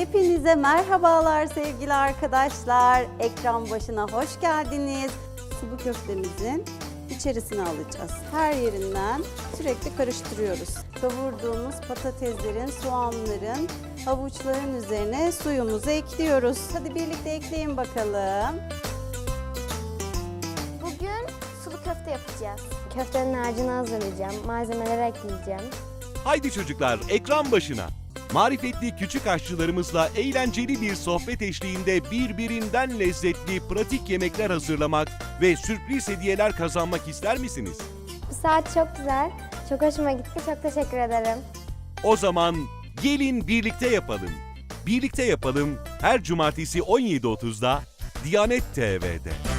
Hepinize merhabalar sevgili arkadaşlar. Ekran başına hoş geldiniz. Sulu köftemizin içerisine alacağız. Her yerinden sürekli karıştırıyoruz. Kavurduğumuz patateslerin, soğanların, havuçların üzerine suyumuzu ekliyoruz. Hadi birlikte ekleyin bakalım. Bugün sulu köfte yapacağız. Köftenin harcını hazırlayacağım. Malzemeleri ekleyeceğim. Haydi çocuklar ekran başına. Marifetli küçük aşçılarımızla eğlenceli bir sohbet eşliğinde birbirinden lezzetli pratik yemekler hazırlamak ve sürpriz hediyeler kazanmak ister misiniz? Bu saat çok güzel. Çok hoşuma gitti. Çok teşekkür ederim. O zaman gelin birlikte yapalım. Birlikte yapalım her cumartesi 17.30'da Diyanet TV'de.